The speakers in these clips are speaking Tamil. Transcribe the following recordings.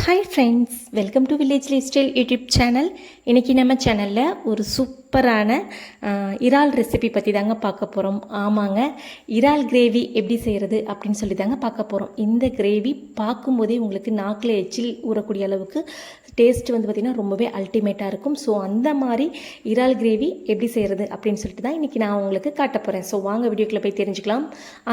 Hi friends welcome to village lifestyle YouTube channel இன்றைக்கி நம்ம சேனலில் ஒரு சூப் சூப்பரான இறால் ரெசிபி பற்றி தாங்க பார்க்க போகிறோம் ஆமாங்க. இறால் கிரேவி எப்படி செய்கிறது அப்படின்னு சொல்லி தாங்க பார்க்க போகிறோம் இந்த கிரேவி பார்க்கும்போதே உங்களுக்கு நாக்கில் எச்சில் ஊறக்கூடிய அளவுக்கு டேஸ்ட் வந்து பார்த்திங்கன்னா ரொம்பவே அல்டிமேட்டாக இருக்கும். ஸோ அந்த மாதிரி இறால் கிரேவி எப்படி செய்கிறது அப்படின்னு சொல்லிட்டு தான் இன்றைக்கி நான் உங்களுக்கு காட்ட போகிறேன் ஸோ வாங்க வீடியோக்குள்ளே போய் தெரிஞ்சுக்கலாம்.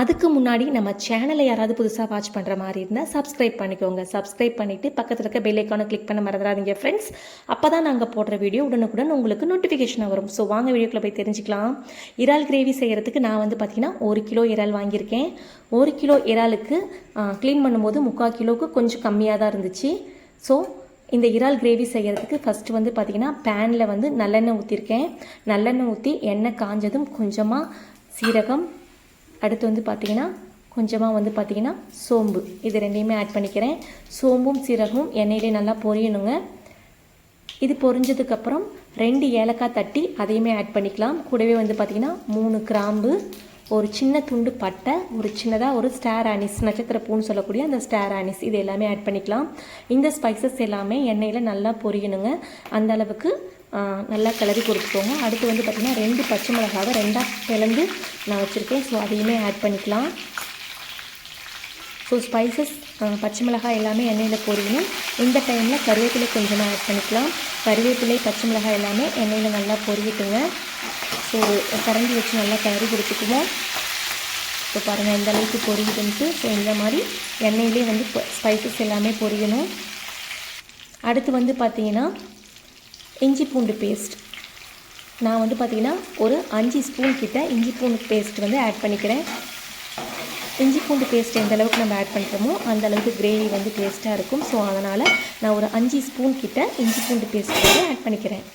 அதுக்கு முன்னாடி நம்ம சேனலை யாராவது புதுசாக வாட்ச் பண்ணுற மாதிரி இருந்தால் சப்ஸ்கிரைப் பண்ணிக்கோங்க. சப்ஸ்கிரைப் பண்ணிவிட்டு பக்கத்தில் இருக்க பெல் ஐக்கானை கிளிக் பண்ண மறந்துடாதீங்க ஃப்ரெண்ட்ஸ் அப்போ தான் நாங்கள் போடுற வீடியோ உடனுக்குடன் உங்களுக்கு நோட்டிஃபிகேஷன் வரும். ஸோ வாங்க வீடியோக்குள்ளே போய் தெரிஞ்சுக்கலாம். இறால் கிரேவி செய்கிறதுக்கு நான் வந்து பார்த்திங்கன்னா ஒரு கிலோ இறால் வாங்கியிருக்கேன். ஒரு கிலோ இறாலுக்கு க்ளீன் பண்ணும்போது முக்கால் கிலோவுக்கு கொஞ்சம் கம்மியாக தான் இருந்துச்சு. ஸோ இந்த இறால் கிரேவி செய்கிறதுக்கு ஃபஸ்ட்டு வந்து பார்த்திங்கன்னா பேனில் வந்து நல்லெண்ணெய் ஊற்றிருக்கேன் நல்லெண்ணெய் ஊற்றி எண்ணெய் காஞ்சதும் கொஞ்சமாக சீரகம் அடுத்து வந்து பார்த்திங்கன்னா கொஞ்சமாக வந்து பார்த்திங்கன்னா சோம்பு. இது ரெண்டையுமே ஆட் பண்ணிக்கிறேன். சோம்பும் சீரகமும் எண்ணெயிலே நல்லா பொரியணுங்க. இது பொரிஞ்சதுக்கப்புறம் ரெண்டு ஏலக்காய் தட்டி அதையுமே ஆட் பண்ணிக்கலாம். கூடவே வந்து பார்த்திங்கன்னா மூணு கிராம்பு ஒரு சின்ன துண்டு பட்டை ஒரு சின்னதாக ஒரு ஸ்டார் ஆனிஸ் நட்சத்திர பூன்னு சொல்லக்கூடிய அந்த ஸ்டார் ஆனிஸ் இது எல்லாமே ஆட் பண்ணிக்கலாம். இந்த ஸ்பைசஸ் எல்லாமே எண்ணெயில் நல்லா பொரியணுங்க. அந்த அளவுக்கு நல்லா கிளறி கொடுத்துக்கோங்க. அடுத்து வந்து பார்த்திங்கன்னா ரெண்டு பச்சை மிளகாவை ரெண்டாக பிளந்து நான் வச்சுருக்கேன். ஸோ அதையுமே ஆட் பண்ணிக்கலாம். ஸோ ஸ்பைசஸ் பச்சை மிளகாய் எல்லாமே எண்ணெயில் பொரியணும். இந்த டைமில் கருவேப்பிலை கொஞ்சமாக ஆட் பண்ணிக்கலாம். கருவேப்பிலை பச்சை மிளகாய் எல்லாமே எண்ணெயில் நல்லா பொரியட்டுங்க ஸோ கரண்டி வச்சு நல்லா கறி கொடுத்துக்குவோம். ஸோ பாருங்கள் எந்த அளவுக்கு பொரியுதுன்ட்டு ஸோ இந்த மாதிரி எண்ணெயிலே வந்து ஸ்பைசஸ் எல்லாமே பொரியணும். அடுத்து வந்து பார்த்தீங்கன்னா இஞ்சி பூண்டு பேஸ்ட் நான் வந்து பார்த்திங்கன்னா ஒரு அஞ்சு ஸ்பூன் கிட்ட இஞ்சி பூண்டு பேஸ்ட் வந்து ஆட் பண்ணிக்கிறேன். இஞ்சி பூண்டு பேஸ்ட் எந்த அளவுக்கு நம்ம ஆட் பண்ணுறோமோ அந்த அளவுக்கு கிரேவி வந்து டேஸ்ட்டாக இருக்கும். ஸோ அதனால் நான் ஒரு அஞ்சு ஸ்பூன் கிட்ட இஞ்சி பூண்டு பேஸ்ட் வந்து ஆட் பண்ணிக்கிறேன்.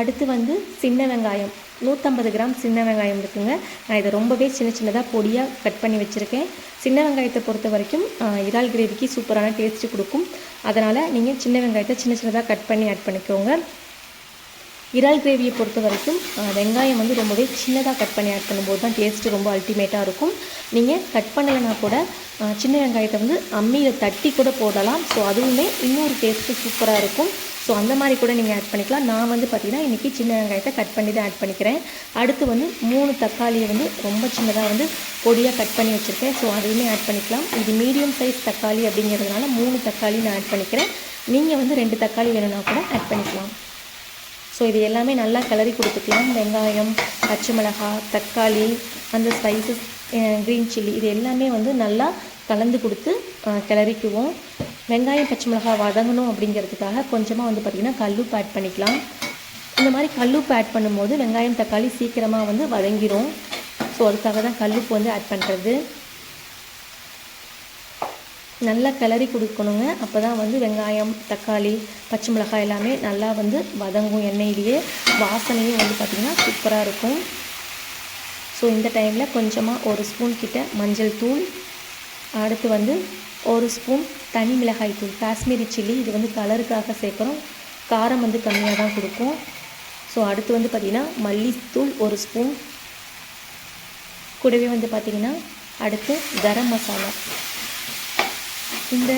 அடுத்து வந்து சின்ன வெங்காயம். நூற்றம்பது கிராம் சின்ன வெங்காயம் இருக்குங்க. நான் இதை ரொம்பவே சின்ன சின்னதாக பொடியாக கட் பண்ணி வச்சுருக்கேன். சின்ன வெங்காயத்தை பொறுத்த வரைக்கும் இறால் கிரேவிக்கு சூப்பரான டேஸ்ட்டு கொடுக்கும். அதனால் நீங்கள் சின்ன வெங்காயத்தை சின்ன சின்னதாக கட் பண்ணி ஆட் பண்ணிக்கோங்க. இறால் கிரேவியை பொறுத்த வரைக்கும் வெங்காயம் வந்து ரொம்பவே சின்னதாக கட் பண்ணி ஆட் பண்ணும்போது தான் டேஸ்ட்டு ரொம்ப அல்டிமேட்டாக இருக்கும். நீங்கள் கட் பண்ணலைன்னா கூட சின்ன வெங்காயத்தை வந்து அம்மியில் தட்டி கூட போடலாம். ஸோ அதுவுமே இன்னொரு டேஸ்ட்டு சூப்பராக இருக்கும். ஸோ அந்த மாதிரி கூட நீங்கள் ஆட் பண்ணிக்கலாம். நான் வந்து பார்த்திங்கன்னா இன்றைக்கி சின்ன வெங்காயத்தை கட் பண்ணி தான் ஆட் பண்ணிக்கிறேன். அடுத்து வந்து மூணு தக்காளியை வந்து ரொம்ப சின்னதாக வந்து பொடியாக கட் பண்ணி வச்சுருக்கேன். ஸோ அதையுமே ஆட் பண்ணிக்கலாம். இது மீடியம் சைஸ் தக்காளி அப்படிங்கிறதுனால மூணு தக்காளி நான் ஆட் பண்ணிக்கிறேன். நீங்கள் வந்து ரெண்டு தக்காளி வேணும்னா கூட ஆட் பண்ணிக்கலாம். ஸோ இது எல்லாமே நல்லா கிளறி கொடுத்துக்கலாம். வெங்காயம் பச்சை மிளகாய் தக்காளி அந்த ஸ்பைசஸ் க்ரீன் சில்லி இது எல்லாமே வந்து நல்லா கலந்து கொடுத்து கிளறிக்குவோம். வெங்காயம் பச்சை மிளகாய் வதங்கணும் அப்படிங்கிறதுக்காக கொஞ்சமாக வந்து பார்த்திங்கன்னா கல்லுப்பு ஆட் பண்ணிக்கலாம். இந்த மாதிரி கல்லுப்பு ஆட் பண்ணும்போது வெங்காயம் தக்காளி சீக்கிரமாக வந்து வதங்கிடும் ஸோ அதுக்காக தான் கல்லுப்பு வந்து ஆட் பண்ணுறது நல்லா கிளறி கொடுக்கணுங்க. அப்போ தான் வந்து வெங்காயம் தக்காளி பச்சை மிளகாய் எல்லாமே நல்லா வந்து வதங்கும் எண்ணெயிலேயே. வாசனையும் வந்து பார்த்திங்கன்னா சூப்பராக இருக்கும். ஸோ இந்த டைமில் கொஞ்சமாக ஒரு ஸ்பூன் கிட்ட மஞ்சள் தூள் அடுத்து வந்து ஒரு ஸ்பூன் தனி மிளகாய் தூள் காஷ்மீரி சில்லி இது வந்து கலருக்காக சேர்க்குறோம். காரம் வந்து கம்மியாக தான் கொடுக்கும். ஸோ அடுத்து வந்து பார்த்திங்கன்னா மல்லித்தூள் ஒரு ஸ்பூன் கூடவே வந்து பார்த்திங்கன்னா அடுத்து கரம் மசாலா. இந்த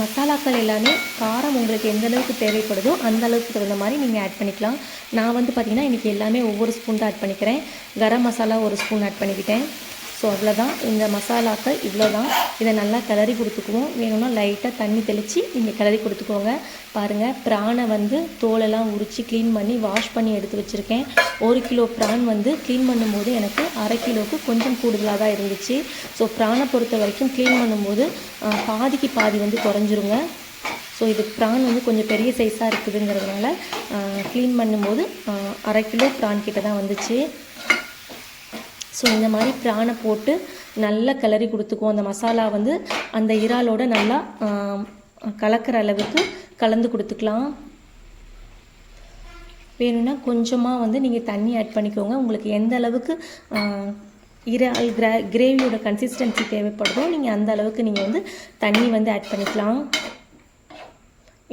மசாலாக்கள் எல்லாமே காரம் உங்களுக்கு எந்த அளவுக்கு தேவைப்படுதோ அந்த அளவுக்கு தகுந்த மாதிரி நீங்கள் ஆட் பண்ணிக்கலாம். நான் வந்து பார்த்திங்கன்னா இன்றைக்கி எல்லாமே ஒவ்வொரு ஸ்பூன் தான் ஆட் பண்ணிக்கிறேன். கரம் மசாலா ஒரு ஸ்பூன் ஆட் பண்ணிக்கிட்டேன். ஸோ அவ்வளோதான் இந்த மசாலாக்கள் இவ்வளோ தான் இதை நல்லா கிளறி கொடுத்துக்குவோம். வேணும்னா லைட்டாக தண்ணி தெளித்து நீங்கள் கிளறி கொடுத்துக்கோங்க. பாருங்கள் ப்ரானை வந்து தோலெல்லாம் உரித்து க்ளீன் பண்ணி வாஷ் பண்ணி எடுத்து வச்சுருக்கேன். ஒரு கிலோ ப்ரான் வந்து க்ளீன் பண்ணும்போது எனக்கு அரை கிலோவுக்கு கொஞ்சம் கூடுதலாக தான் இருந்துச்சு. ஸோ ப்ரானை பொறுத்த வரைக்கும் க்ளீன் பண்ணும்போது பாதிக்கு பாதி வந்து குறைஞ்சிருங்க. ஸோ இது ப்ரான் வந்து கொஞ்சம் பெரிய சைஸாக இருக்குதுங்கிறதுனால க்ளீன் பண்ணும்போது அரை கிலோ ப்ரான் கிட்ட தான் வந்துச்சு. ஸோ இந்த மாதிரி ப்ரானை போட்டு நல்லா கிளறி கொடுத்துக்குவோம். அந்த மசாலா வந்து அந்த இறாலோட நல்லா கலக்கிற அளவுக்கு கலந்து கொடுத்துக்கலாம். வேணும்னா கொஞ்சமாக வந்து நீங்கள் தண்ணி ஆட் பண்ணிக்கோங்க. உங்களுக்கு எந்த அளவுக்கு இறால் கிரா கிரேவியோட கன்சிஸ்டன்சி தேவைப்படுதோ நீங்கள் அந்த அளவுக்கு நீங்கள் வந்து தண்ணி வந்து ஆட் பண்ணிக்கலாம்.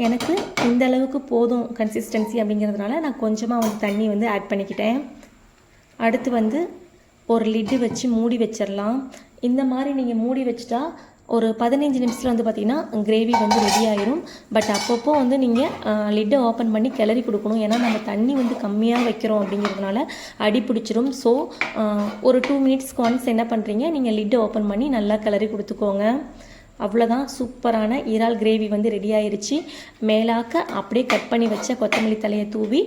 எனக்கு இந்த அளவுக்கு போதும் கன்சிஸ்டன்சி அப்படிங்கிறதுனால நான் கொஞ்சமாக வந்து தண்ணி வந்து ஆட் பண்ணிக்கிட்டேன். அடுத்து வந்து ஒரு லிட்டு வச்சு மூடி வச்சிடலாம் இந்த மாதிரி நீங்கள் மூடி வச்சிட்டா ஒரு பதினஞ்சு நிமிஷத்தில் வந்து பார்த்திங்கன்னா கிரேவி வந்து ரெடி ஆயிரும். பட் அப்பப்போ வந்து நீங்கள் லிட்டை ஓப்பன் பண்ணி கிளறி கொடுக்கணும். ஏன்னா நம்ம தண்ணி வந்து கம்மியாக வைக்கிறோம் அப்படிங்கிறதுனால அடி பிடிச்சிரும். ஸோ ஒரு டூ மினிட்ஸ்க்கு ஒன்ஸ் என்ன பண்ணுறீங்க நீங்கள் லிட்டை ஓப்பன் பண்ணி நல்லா கிளறி கொடுத்துக்கோங்க. அவ்வளோதான் சூப்பரான இறால் கிரேவி வந்து ரெடி ஆயிடுச்சு மேலாக்க அப்படியே கட் பண்ணி வச்ச கொத்தமல்லி தலையை தூவி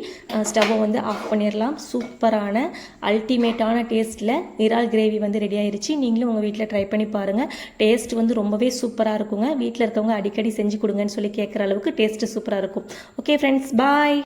ஸ்டவ்வை வந்து ஆஃப் பண்ணிடலாம் சூப்பரான அல்டிமேட்டான டேஸ்ட்டில் இறால் கிரேவி வந்து ரெடி ஆயிடுச்சு நீங்களும் உங்கள் வீட்டில் ட்ரை பண்ணி பாருங்கள் டேஸ்ட் வந்து ரொம்பவே சூப்பராக இருக்குங்க. வீட்டில் இருக்கவங்க அடிக்கடி செஞ்சு கொடுங்கன்னு சொல்லி கேட்குற அளவுக்கு டேஸ்ட்டு சூப்பராக இருக்கும். Okay friends bye